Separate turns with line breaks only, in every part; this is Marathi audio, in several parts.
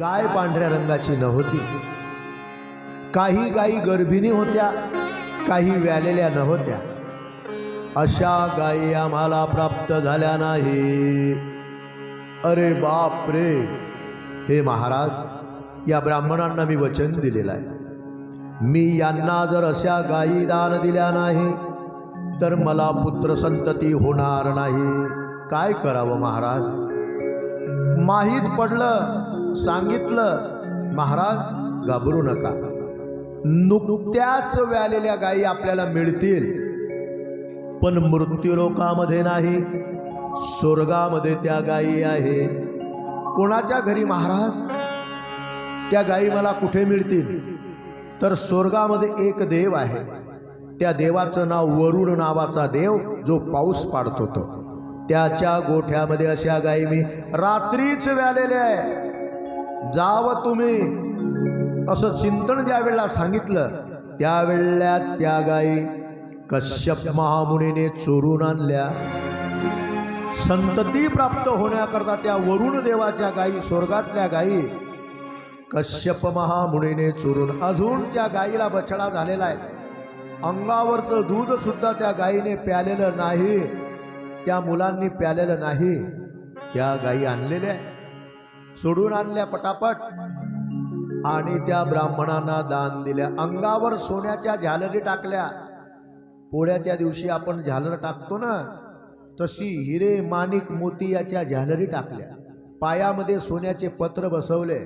गाय पांढऱ्या रंगाची नव्हती. काही गायी गर्भिणी होत्या काही व्यालेल्या नव्हत्या. अशा गायी आम्हाला प्राप्त झाल्या नाही. अरे बाप रे हे महाराज या ब्राह्मणांना मी वचन दिलेलं आहे. मी यांना जर अशा गायी दान दिल्या नाही तर मला पुत्र संतती होणार नाही. काय करावं महाराज? माहीत पडलं सांगितलं महाराज घाबरू नका. नुकत्याच व्यालेल्या गायी आपल्याला मिळतील. पण मृत्यूलोकामध्ये नाही स्वर्गामध्ये त्या गायी आहे. कोणाच्या घरी महाराज? त्या गायी मला कुठे मिळतील? तर स्वर्गामध्ये एक देव आहे. त्या देवाचं नाव वरुण नावाचा देव जो पाऊस पाडतो तो. त्याच्या गोठ्यामध्ये अशा गायी मी रात्रीच व्यालेल्या आहे. जाव तुम्ही. असं चिंतन ज्या वेळेला सांगितलं त्यावेळेला त्या गायी कश्यप महामुनीने चोरून आणल्या. संतती प्राप्त होण्याकरता त्या वरुण देवाच्या गायी स्वर्गातल्या गायी कश्यप महामुनीने चोरून अजून त्या गायीला बछडा झालेला आहे. अंगावरचं दूध सुद्धा त्या गायीने प्यालेलं नाही. त्या मुलांनी प्यालेलं नाही. त्या गायी आणलेल्या आहे सोडून आणल्या पटापट. आणि त्या ब्राह्मणांना दान दिल्या. अंगावर सोन्याच्या झालरी टाकल्या. पोळ्याच्या दिवशी आपण झालर टाकतो ना तशी हिरे माणिक मोती याच्या झालरी टाकल्या. पायामध्ये सोन्याचे पत्र बसवले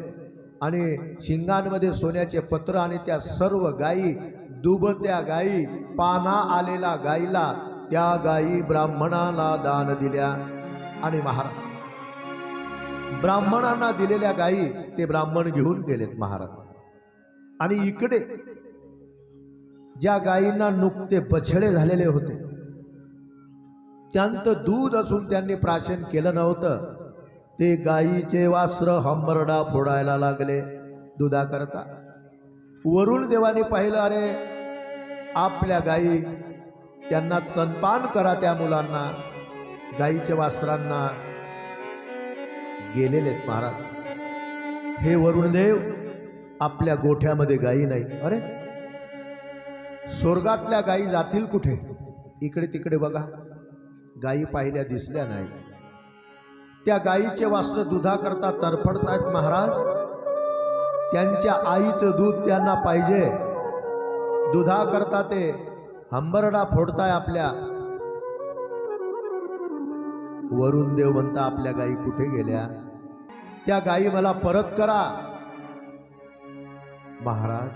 आणि शिंगांमध्ये सोन्याचे पत्र आणि त्या सर्व गायी दुबत्या गायी पाना आलेला गायीला त्या गायी ब्राह्मणाला दान दिल्या. आणि महाराज ब्राह्मणांना दिलेल्या गायी ते ब्राह्मण घेऊन गेलेत महाराज. आणि इकडे ज्या गायींना नुकते बछडे झालेले होते त्यांचं दूध असून त्यांनी प्राशन केलं नव्हतं ते गायीचे वास्त्र हंबरडा फोडायला लागले दुधाकरता. वरुण देवाने पाहिलं अरे आपल्या गायी त्यांना स्तनपान करा त्या मुलांना गायीच्या वासरांना गेलेले आहेत महाराज. हे वरुणदेव आपल्या गोठ्यामध्ये गायी नाही अरे स्वर्गातल्या गायी जातील कुठे? इकडे तिकडे बघा. गायी पाहिल्या दिसल्या नाही त्या गायीचे वास्त्र दुधाकरता तरफडतायत महाराज. त्यांच्या आईचं दूध त्यांना पाहिजे. दुधाकरता ते हंबरडा फोडताय आपल्या. वरुण देव म्हणता आपल्या गायी कुठे गेल्या? त्या गायी मला परत करा. महाराज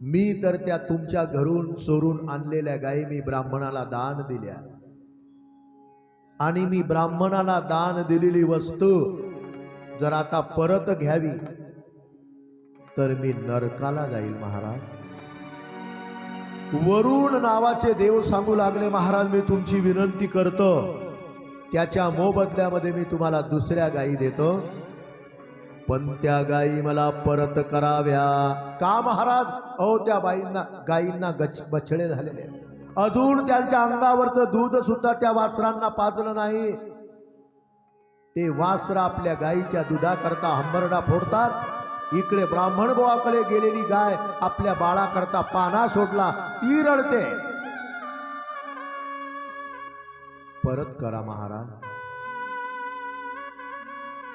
मी तर त्या तुमच्या घरून चोरून आणलेल्या गायी मी ब्राह्मणाला दान दिल्या. आणि मी ब्राह्मणाला दान दिलेली वस्तू जर आता परत घ्यावी तर मी नरकाला जाईल महाराज. वरुण नावाचे देव सांगू लागले महाराज मी तुमची विनंती करतो. त्याच्या मोबदल्यामध्ये मी तुम्हाला दुसऱ्या गायी देतो. पण त्या गायी मला परत कराव्या. का महाराज? अहो त्या बाईंना गायींना गच बछडे झालेले. अजून त्यांच्या अंगावरचं दूध सुद्धा त्या वासरांना पाजलं नाही. ते वासर आपल्या गायीच्या दुधाकरता हंबरडा फोडतात. इकडे ब्राह्मण बोवाकडे गेलेली गाय आपल्या बाळाकरता पाना सोडला ती रडते. परत करा महाराज.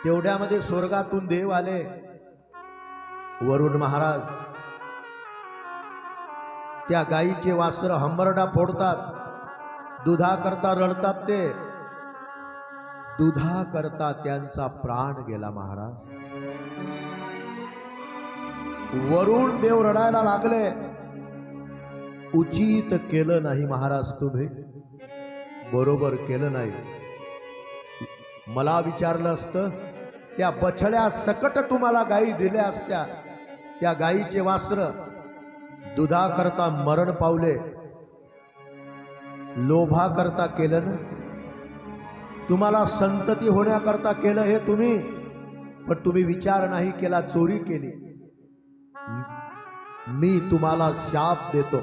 तेवढ्यामध्ये स्वर्गातून देव आले. वरुण महाराज त्या गायीचे वासर हंबरडा फोडतात. दुधाकरता रडतात ते. दुधाकरता त्यांचा प्राण गेला महाराज. वरुण देव रडायला लागले. उचित केलं नाही महाराज तुम्ही. बरोबर केलं नाही. मला विचारलं असतं त्या बछड्या सकट तुम्हाला गायी दिल्या असत्या. त्या गायीचे वास्त्र दुधाकरता मरण पावले. लोभाकरता केलं ना? तुम्हाला संतती होण्याकरता केलं हे तुम्ही पण तुम्ही विचार नाही केला चोरी केली. मी तुम्हाला शाप देतो.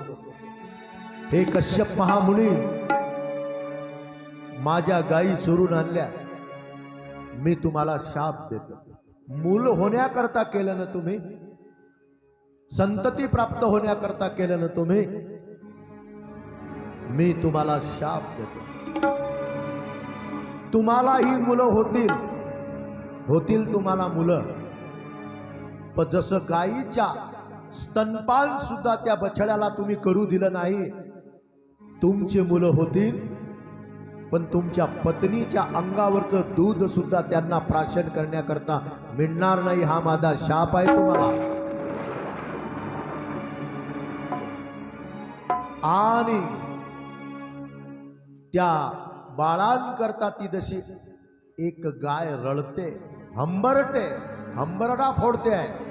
हे कश्यप महामुनी माझ्या गायी चोरून आणल्या. मी तुम्हाला शाप देतो. मूल होण्याकरता केलं ना तुम्ही? संतती प्राप्त होण्याकरता केलं ना तुम्ही? मी तुम्हाला शाप देतो. तुम्हाला ही मुलं होतील. होतील तुम्हाला मुलं. पण जसं गायीच्या स्तनपान सुद्धा त्या बछड्याला तुम्ही करू दिलं नाही तुमची मुलं होतील. पण तुमच्या पत्नीच्या अंगावरचं दूध सुद्धा त्यांना प्राशन करण्याकरता मिळणार नाही हा माझा शाप आहे तुम्हाला. आणि त्या बाळांकरता ती जशी एक गाय रडते हंबरटे हंबरडा फोडते. आहे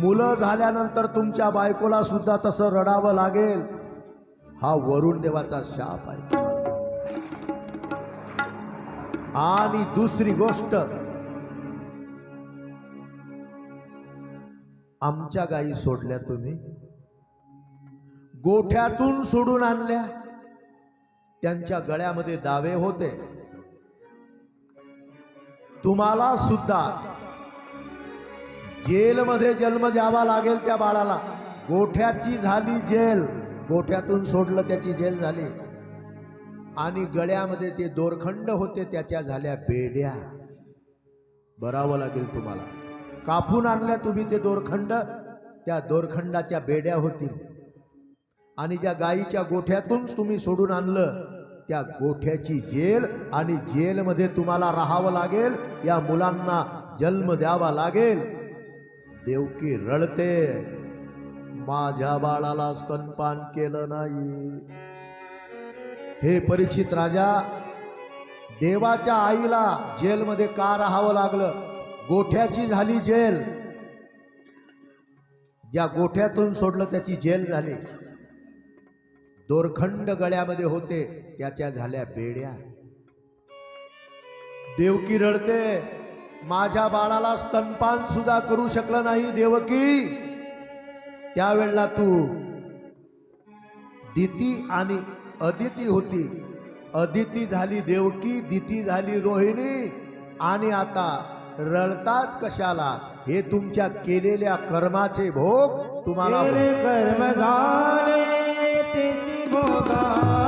मुलं झाल्यानंतर तुमच्या बायकोला सुद्धा तसं रडावं लागेल. हा वरुण देवाचा शाप आहे. आणि दुसरी गोष्ट आमच्या गायी सोडल्या तुम्ही. गोठ्यातून सोडून आणल्या. त्यांच्या गळ्यामध्ये दावे होते. तुम्हाला सुद्धा जेलमध्ये जन्म द्यावा लागेल त्या बाळाला. गोठ्याची झाली जेल. गोठ्यातून सोडलं त्याची जेल झाली. आणि गळ्यामध्ये ते दोरखंड होते त्याच्या झाल्या बेड्या. भरावं लागेल तुम्हाला. कापून आणल्या तुम्ही ते दोरखंड त्या दोरखंडाच्या बेड्या होतील आणि ज्या गायीच्या गोठ्यातून तुम्ही सोडून आणलं त्या गोठ्याची जेल आणि जेलमध्ये तुम्हाला राहावं लागेल या मुलांना जन्म द्यावा लागेल. देवकी रडते. माझ्या बाळाला स्तनपान केलं नाही. हे परीक्षित राजा देवाच्या आईला जेलमध्ये का राहावं लागलं? गोठ्याची झाली जेल. ज्या गोठ्यातून सोडलं त्याची जेल झाली. दोरखंड गळ्यामध्ये होते त्याच्या झाल्या बेड्या. देवकी रडते माझ्या बाळाला स्तनपान सुद्धा करू शकलं नाही देवकी त्यावेळेला तू दिती आणि अदिती होती. अदिती झाली देवकी दिती झाली रोहिणी. आणि आता रडताच कशाला? हे तुमच्या केलेल्या कर्माचे भोग तुम्हाला
कर्म झाले भोगा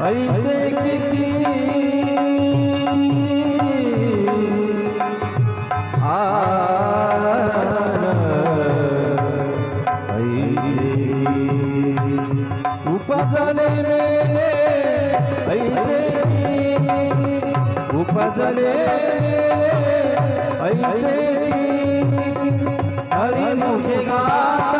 ऐसे किती उपजले मेले ऐसे उपजले ऐसे हरी मुखे गाता